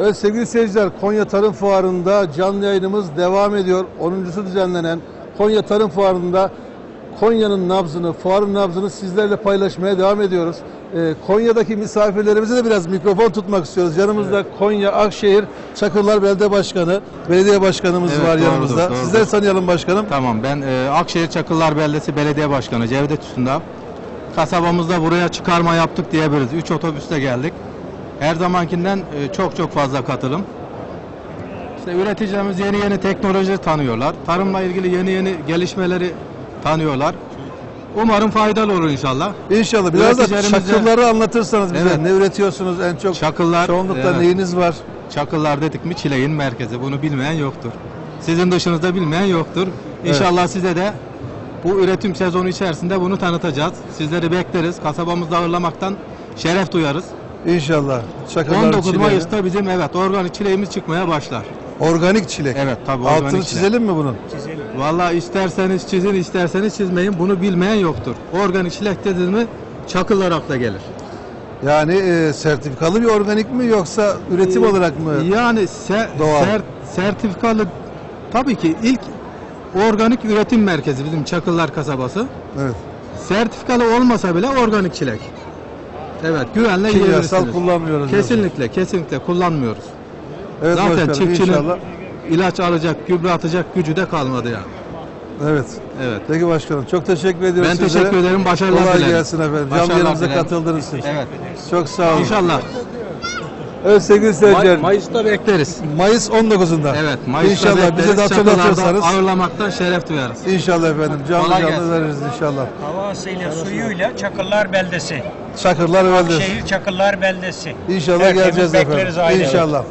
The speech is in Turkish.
Evet sevgili seyirciler Konya Tarım Fuarı'nda canlı yayınımız devam ediyor. 10.sü düzenlenen Konya Tarım Fuarı'nda Konya'nın nabzını, fuarın nabzını sizlerle paylaşmaya devam ediyoruz. Ee, Konya'daki misafirlerimize de biraz mikrofon tutmak istiyoruz. Yanımızda Konya Akşehir Çakırlar Belediye Başkanı, Belediye Başkanımız Evet, var doğrudur, yanımızda. doğrudur. Sizleri tanıyalım başkanım. Tamam ben e, Akşehir Çakıllar Beldesi Belediye Başkanı Cevdet Üstündağ. Kasabamızda buraya çıkarma yaptık diyebiliriz. 3 otobüste geldik. Her zamankinden e, çok çok fazla katılım. İşte üreticilerimiz yeni yeni teknoloji tanıyorlar. Tarımla ilgili yeni yeni gelişmeleri tanıyorlar. Umarım faydalı olur inşallah. İnşallah biraz da çakırları anlatırsanız bize. Evet. Ne üretiyorsunuz en çok? Çakıllar, Çoğunlukla evet. neyiniz var? Çakıllar dedik mi çileğin merkezi. Bunu bilmeyen yoktur. Sizin dışınızda bilmeyen yoktur. İnşallah size de bu üretim sezonu içerisinde bunu tanıtacağız. Sizleri bekleriz. Kasabamızda ağırlamaktan şeref duyarız. İnşallah. Çakırlar 19 çileği. Mayıs'ta bizim evet organik çileğimiz çıkmaya başlar. Organik çilek. Evet tabii organik Altını çilek. çizelim mi bunun? Vallahi isterseniz çizin isterseniz çizmeyin. Bunu bilmeyen yoktur. Organik çilek dediğiniz mi çakıllar akla gelir. Yani e, sertifikalı bir organik mi yoksa üretim olarak mı? Yani se- Doğal. ser- sertifikalı tabii ki ilk organik üretim merkezi bizim Çakıllar kasabası. Evet. Sertifikalı olmasa bile organik çilek. Evet güvenle Kimyasal yiyebilirsiniz. kullanmıyoruz. Kesinlikle kesinlikle kullanmıyoruz. Evet Zaten başkanım çiftçinin inşallah. ilaç alacak, gübre atacak gücü de kalmadı yani. Evet. Evet. Peki başkanım çok teşekkür ediyoruz Ben sizlere. teşekkür ederim. Başarılar Kolay dilerim. gelsin efendim. Canlı Başarılar yayınımıza dilerim. katıldığınız için. Evet. Çok sağ olun. İnşallah. Evet sevgili seyirciler. May- Mayıs'ta bekleriz. Mayıs 19'unda. Evet, Mayıs'ta İnşallah bize de bekleriz. hatırlatırsanız. Ağırlamaktan şeref duyarız. İnşallah efendim. Canlı Kolay canlı gelsin. veririz inşallah. Havasıyla suyuyla Çakıllar Beldesi. Çakırlar Beldesi. Şehir Çakıllar Beldesi. İnşallah Tertemiz geleceğiz bekleriz efendim. aileleri. İnşallah.